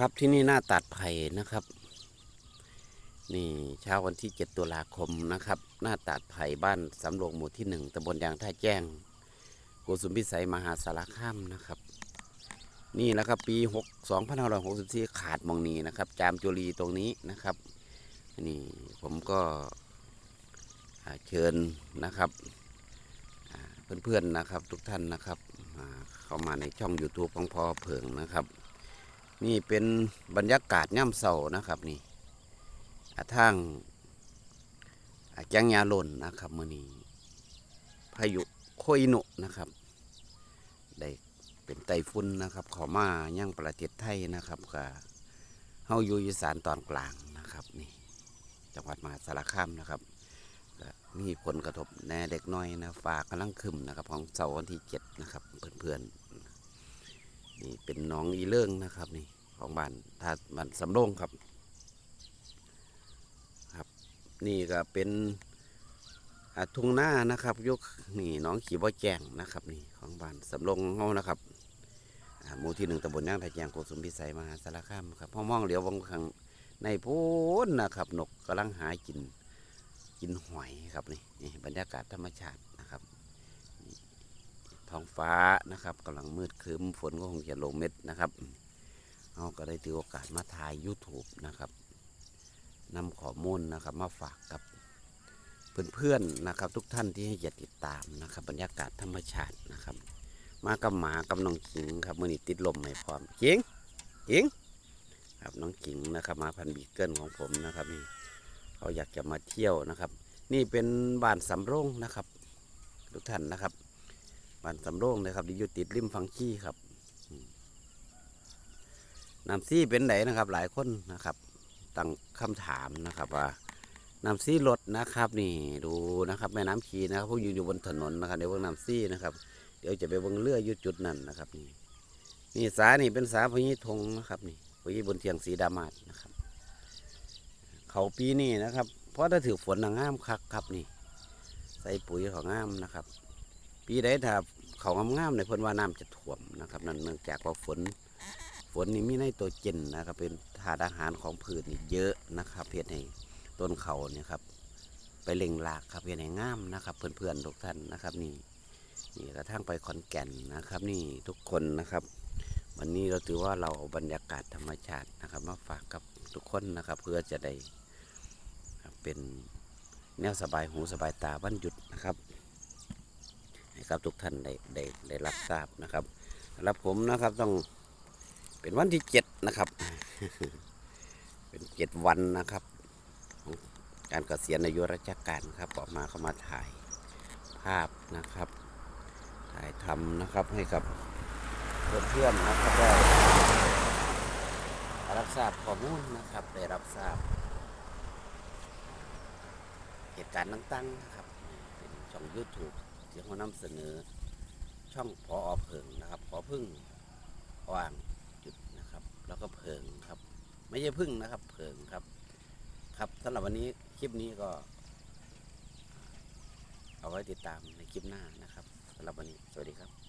ครับที่นี่หน้าตัดไผ่นะครับ นี่เช้าวันที่ 7 ตุลาคมนะครับ หน้าตัดไผ่บ้านสำโรงหมู่ที่ 1ตำบลยางท่าแจ้งโกสุมพิสัยมหาสารคามนะครับ นี่นะครับปี6 2564 ขาดมองนี้นะครับ จามจุรีตรงนี้นะครับนี่ผมก็เชิญนะครับเพื่อนๆนะครับทุกท่านนะครับเข้ามาในช่อง YouTube ของพ่อเผิงนะครับ นี่เป็นบรรยากาศย่ำเสานะครับนี่อ่าทางอ่าจังยาล่นนะครับมื่อนี้พายุโคอินุนะครับ ได้เป็นไต้ฝุ่นนะครับขอมายังประเทศไทยนะครับก็เฮาอยู่อีสานตอนกลางนะครับนี่จังหวัดมหาสารคามนะครับมีผลกระทบแน่เด็กน้อยนะฟ้ากกำลังครึมนะครับ ของเสาร์วันที่เจ็ดนะครับเพื่อนๆ นี่เป็นหน้องอีเลื่งนะครับนี่ของบ้านท่าบ้านสำโรงครับ ครับ นี่ก็เป็นทุ่งหน้านะครับยกนี่น้องขี่บ่อแจงนะครับนี่ของบ้านสำโรงของเฮานะครับอ่าหมู่ที่หนึ่งตำบลย่างท่าแจงโกสุมพิสัยมหาสารคามครับพ่อมองเหลียววงข้างในพูนนะครับนกกำลังหากินกินหอยครับนี่นี่บรรยากาศธรรมชาติ ท้องฟ้านะครับกำลังมืดครึ้มฝนก็คงจะลงเม็ดนะครับเราก็ได้ถือโอกาสมาถ่าย YouTube นะครับนำข้อมูลนะครับมาฝากกับเพื่อนๆนะครับ ทุกท่านที่ให้เกียรติติดตามนะครับ บรรยากาศธรรมชาตินะครับ มากับหมากับน้องขิงครับมือนี้ติดลมไม่พร้อมขิงขิงครับน้องขิงนะครับมาพันบีเกิลของผมนะครับนี่เขาอยากจะมาเที่ยวนะครับ นี่เป็นบ้านสำโรงนะครับ ทุกท่านนะครับ บ้านสำโรงนะครับที่อยู่ติดริมฟังขี้ครับน้ำซี่เป็นไหนนะครับ หลายคนนะครับตั้งคำถามนะครับว่าน้ำซี่ลดนะครับ นี่ดูนะครับ แม่น้ำชีนะครับผู้อยู่อยู่บนถนนนะครับเดี๋ยวเบิ่งน้ำซี่นะครับ เดี๋ยวจะไปเบิ่งเรืออยู่จุดนั้นนะครับ นี่นี่สานี่เป็นสาพญิทงนะครับ นี่พญิบนเทียงสีดามาดนะครับ เขาปีนี้นะครับ เพราะถ้าถือฝนน่ะงามคักครับนี่ ใส่ปุ๋ยของงามนะครับ ปีใดถ้าเขางามๆในเพิ่นว่าน้ำจะท่วมนะครับนั่นเนื่องจากว่าฝนฝนนี่มีในตัวเจนนะครับเป็นธาตุอาหารของพืชนี่เยอะนะครับเพียรให้ต้นเขาเนี่ยครับไปเล็งหลากครับเพียรให้งามนะครับเพื่อนๆทุกท่านนะครับนี่นี่กระทั่งไปขอนแก่นนะครับ นี่ทุกคนนะครับ วันนี้เราถือว่าเราเอาบรรยากาศธรรมชาตินะครับ มาฝากกับทุกคนนะครับ เพื่อจะได้เป็นแนวสบายหูสบายตาวันหยุดนะครับ ครับทุกท่านได้ได้ได้รับทราบนะครับรับผมนะครับต้องเป็นวันที่เจ็ดนะครับ เป็นเจ็ดวันนะครับของการเกษียณอายุราชการครับออกมาเข้ามาถ่ายภาพนะครับ ถ่ายทำนะครับให้กับเพื่อนๆนะครับได้รับทราบข้อมูลนะครับได้รับทราบเหตุการณ์ต่างๆนะครับ เป็นช่อง YouTube ที่เขานำเสนอช่องพออเพิงนะครับพอพึ่งวางจุดนะครับ แล้วก็เพิงครับ ไม่ใช่พึ่งนะครับ เพิงครับ ครับสำหรับวันนี้คลิปนี้ก็ เอาไว้ติดตามในคลิปหน้านะครับสำหรับวันนี้สวัสดีครับ